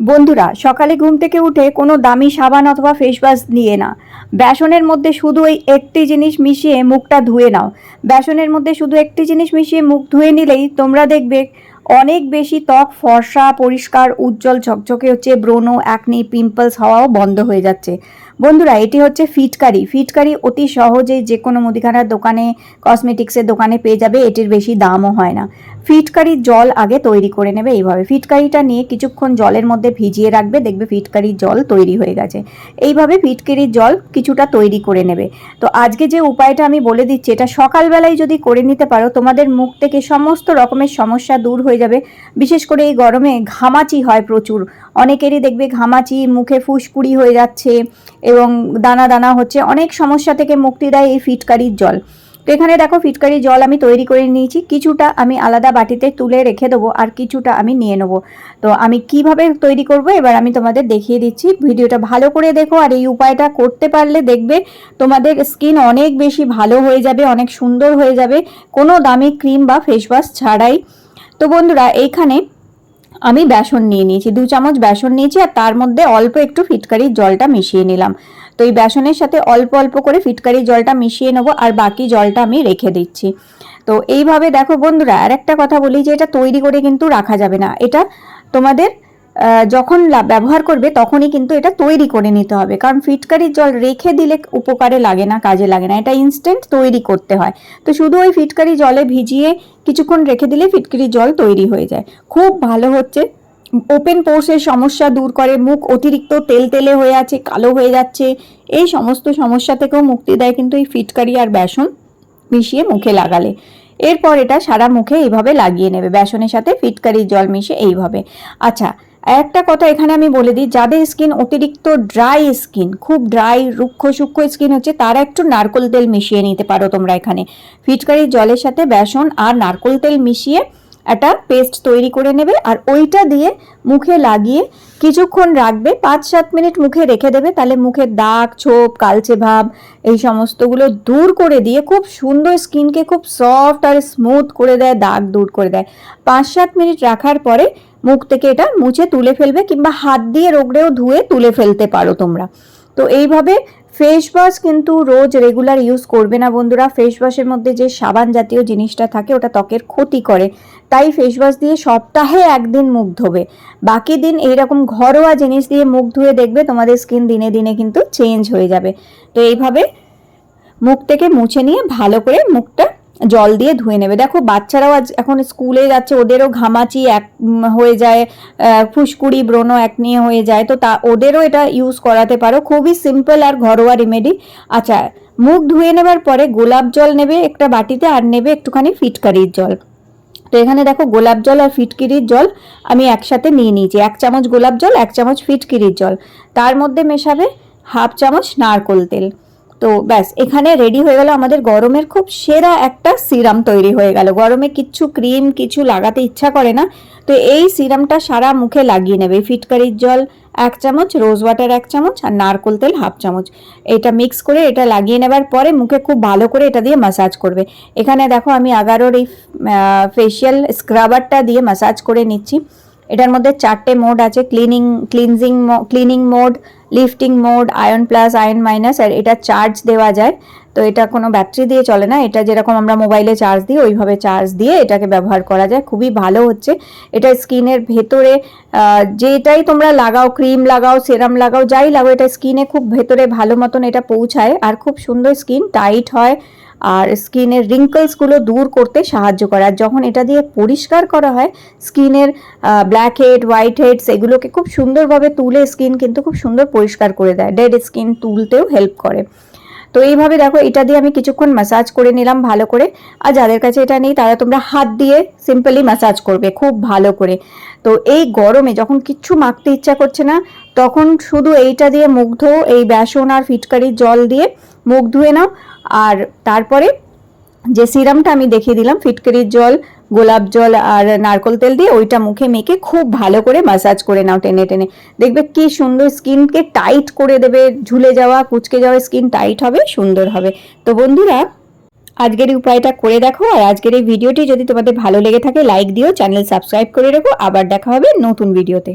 বন্ধুরা, সকালে ঘুম থেকে উঠে কোনো দামি সাবান অথবা ফেস ওয়াশ নিয়ে না। বেসনের মধ্যে শুধু এই একটি জিনিস মিশিয়ে মুখটা ধুয়ে নাও। বেসনের মধ্যে শুধু একটি জিনিস মিশিয়ে মুখ ধুয়ে নিলেই তোমরা দেখবে অনেক বেশি ত্বক, ফর্সা, পরিষ্কার, উজ্জ্বল, ঝকঝকে হচ্ছে, ব্রণ অ্যাকনি পিম্পলস হওয়াও বন্ধ হয়ে যাচ্ছে। বন্ধুরা, এটি হচ্ছে ফিটকারি। ফিটকারি অতি সহজেই যে কোনো মুদিখানার দোকানে কসমেটিক্সের দোকানে পেয়ে যাবে, এটির বেশি দামও হয় না। ফিটকারির জল আগে তৈরি করে নেবে এইভাবে। ফিটকারিটা নিয়ে কিছুক্ষণ জলের মধ্যে ভিজিয়ে রাখবে, দেখবে ফিটকারির জল তৈরি হয়ে গেছে। এইভাবে ফিটকারির জল কিছুটা তৈরি করে নেবে। তো আজকে যে উপায়টা আমি বলে দিচ্ছি, এটা সকালবেলায় যদি করে নিতে পারো, তোমাদের মুখ থেকে সমস্ত রকমের সমস্যা দূর হয়ে যাবে। বিশেষ করে এই গরমে ঘামাচি হয় প্রচুর। অনেকেরই দেখবে ঘামাচি, মুখে ফুসকুড়ি হয়ে যাচ্ছে এবং দানা দানা হচ্ছে। অনেক সমস্যা থেকে মুক্তি দেয় এই ফিটকারির জল। তো এখানে দেখো ফিটকারি জল আমি তৈরি করে নিয়েছি। কিছুটা আমি আলাদা বাটিতে তুলে রেখে দেবো আর কিছুটা আমি নিয়ে নেব। তো আমি কীভাবে তৈরি করব এবার আমি তোমাদের দেখিয়ে দিচ্ছি। ভিডিওটা ভালো করে দেখো আর এই উপায়টা করতে পারলে দেখবে তোমাদের স্কিন অনেক বেশি ভালো হয়ে যাবে, অনেক সুন্দর হয়ে যাবে। কোনো দামি ক্রিম বা ফেসওয়াশ ছাড়াই। তো বন্ধুরা এইখানে আমি বেসন নিয়ে নিয়েছি, দু চামচ বেসন নিয়েছি আর তার মধ্যে অল্প একটু ফিটকারির জলটা মিশিয়ে নিলাম। তো এই বেসনের সাথে অল্প অল্প করে ফিটকারির জলটা মিশিয়ে নেব আর বাকি জলটা আমি রেখে দিচ্ছি। তো এইভাবে দেখো বন্ধুরা আর একটা কথা বলি যে এটা তৈরি করে কিন্তু রাখা যাবে না। এটা তোমাদের যখন ব্যবহার করবে তখনই কিন্তু এটা তৈরি করে নিতে হবে। কারণ ফিটকারির জল রেখে দিলে উপকারে লাগে না, কাজে লাগে না। এটা ইনস্ট্যান্ট তৈরি করতে হয়। তো শুধু ওই ফিটকারি জলে ভিজিয়ে কিছুক্ষণ রেখে দিলে ফিটকারির জল তৈরি হয়ে যায়। খুব ভালো হচ্ছে। ওপেন পোর্সের সমস্যা দূর করে। মুখ অতিরিক্ত তেল তেলে হয়ে আছে, কালো হয়ে যাচ্ছে। এই সমস্ত সমস্যা থেকেও মুক্তি দেয় কিন্তু এই ফিটকারি আর বেসন মিশিয়ে মুখে লাগালে। এরপর এটা সারা মুখে এইভাবে লাগিয়ে নেবে। বেসনের সাথে ফিটকারির জল মিশে এইভাবে। আচ্ছা একটা কথা এখানে আমি বলে দিই, যাদের স্কিন অতিরিক্ত ড্রাই স্কিন খুব ড্রাই রুক্ষ সূক্ষ্ম স্কিন হচ্ছে, তারা একটু নারকোল তেল মিশিয়ে নিতে পারো তোমরা এখানে। ফিটকারির জলের সাথে বেসন আর নারকোল তেল মিশিয়ে একটা পেস্ট তৈরি করে নেবে আর ওইটা দিয়ে মুখে লাগিয়ে কিছুক্ষণ রাখবে পাঁচ সাত মিনিট মুখে রেখে দেবে, তাহলে মুখের দাগ, ছোপ, কালচে ভাব, এই সমস্তগুলো দূর করে দিয়ে খুব সুন্দর স্কিনকে খুব সফট আর স্মুথ করে দেয়, দাগ দূর করে দেয়। পাঁচ সাত মিনিট রাখার পরে মুখ থেকে এটা মুছে তুলে ফেলবে কিংবা হাত দিয়ে রোগড়েও ধুয়ে তুলে ফেলতে পারো তোমরা। তো এইভাবে ফেস ওয়াশ কিন্তু রোজ রেগুলার ইউজ করবে না বন্ধুরা। ফেস ওয়াশের মধ্যে যে সাবান জাতীয় জিনিসটা থাকে ওটা ত্বকের ক্ষতি করে। তাই ফেস ওয়াশ দিয়ে সপ্তাহে একদিন মুখ ধোবে। বাকি দিন এইরকম ঘরোয়া জিনিস দিয়ে মুখ ধুয়ে দেখবে তোমাদের স্কিন দিনে দিনে কিন্তু চেঞ্জ হয়ে যাবে। তো এইভাবে মুখ থেকে মুছে নিয়ে ভালো করে মুখটা জল দিয়ে ধুয়ে নেবে। দেখো, বাচ্চারাও আজ এখন স্কুলে যাচ্ছে, ওদেরও ঘামাচি এক হয়ে যায় ফুসকুড়ি, ব্রণ এক নিয়ে হয়ে যায়। তো তা, ওদেরও এটা ইউজ করাতে পারো। খুবই সিম্পল আর ঘরোয়া রেমেডি আচ্ছা মুখ ধুয়ে নেবার পরে গোলাপ জল নেবে একটা বাটিতে আর নেবে একটুখানি ফিটকারির জল। তো এখানে দেখো, গোলাপ জল আর ফিটকিরির জল আমি একসাথে নিয়ে নিয়েছি। এক চামচ গোলাপ জল, এক চামচ ফিটকিরির জল। তার মধ্যে মেশাবে হাফ চামচ নারকোল তেল। তো ব্যাস, এখানে রেডি হয়ে গেল আমাদের গরমের খুব সেরা একটা সিরাম তৈরি হয়ে গেল। গরমে কিচ্ছু ক্রিম কিছু লাগাতে ইচ্ছা করে না। তো এই সিরামটা সারা মুখে লাগিয়ে নেবে। ফিটকারির জল এক চামচ রোজ ওয়াটার এক চামচ আর নারকোল তেল হাফ চামচ। এটা মিক্স করে এটা লাগিয়ে নেবার পরে মুখে খুব ভালো করে এটা দিয়ে মাসাজ করবে। এখানে দেখো আমি আগারোর এই ফেশিয়াল স্ক্রাবারটা দিয়ে মাসাজ করে নিচ্ছি। এটার মধ্যে চারটে মোড আছে cleaning cleansing cleaning mode lifting mode ion plus ion minus আর এটা চার্জ দেওয়া যায়। তো এটা কোনো ব্যাটারি দিয়ে চলে না। এটা যেরকম আমরা মোবাইলে চার্জ দিই, ওইভাবে চার্জ দিয়ে এটাকে ব্যবহার করা যায়। খুবই ভালো হচ্ছে। এটা স্কিনের ভেতরে যেটাই তোমরা লাগাও ক্রিম লাগাও সেরাম লাগাও, যাই লাগাও, এটা স্কিনে খুব ভেতরে ভালো মতন এটা পৌঁছায়। আর খুব সুন্দর স্কিন টাইট হয়। আর স্কিনের রিঙ্কলসগুলো দূর করতে সাহায্য করে। আর যখন এটা দিয়ে পরিষ্কার করা হয়, স্কিনের ব্ল্যাক হেড হোয়াইট হেডস এগুলোকে খুব সুন্দরভাবে তুলে স্কিন কিন্তু খুব সুন্দর পরিষ্কার করে দেয়। ডেড স্কিন তুলতেও হেল্প করে। তো এইভাবে দেখো, এটা দিয়ে আমি কিছুক্ষণ ম্যাসাজ করে নিলাম ভালো করে। আর যাদের কাছে এটা নেই, তারা তোমরা হাত দিয়ে সিম্পলি ম্যাসাজ করবে খুব ভালো করে। তো এই গরমে যখন কিচ্ছু মাখতে ইচ্ছা করছে না, তখন শুধু এইটা দিয়ে মুগ্ধ, এই বেসন আর ফিটকারির জল দিয়ে মুখ ধুয়ে নাও। আর তারপরে যে সিরামটা আমি দেখিয়ে দিলাম, ফিটকারির জল, গোলাপ জল আর নারকল তেল দিয়ে, ওইটা মুখে মেখে খুব ভালো করে মাসাজ করে নাও টেনে টেনে। দেখবে কি সুন্দর স্কিনকে টাইট করে দেবে, ঝুলে যাওয়া, কুচকে যাওয়া স্কিন টাইট হবে, সুন্দর হবে। তো বন্ধুরা, আজকের এই উপায়টা করে দেখো, আর আজকের এই ভিডিওটি যদি তোমাদের ভালো লেগে থাকে লাইক দিও চ্যানেল সাবস্ক্রাইব করে রেখো, আবার দেখা হবে নতুন ভিডিওতে।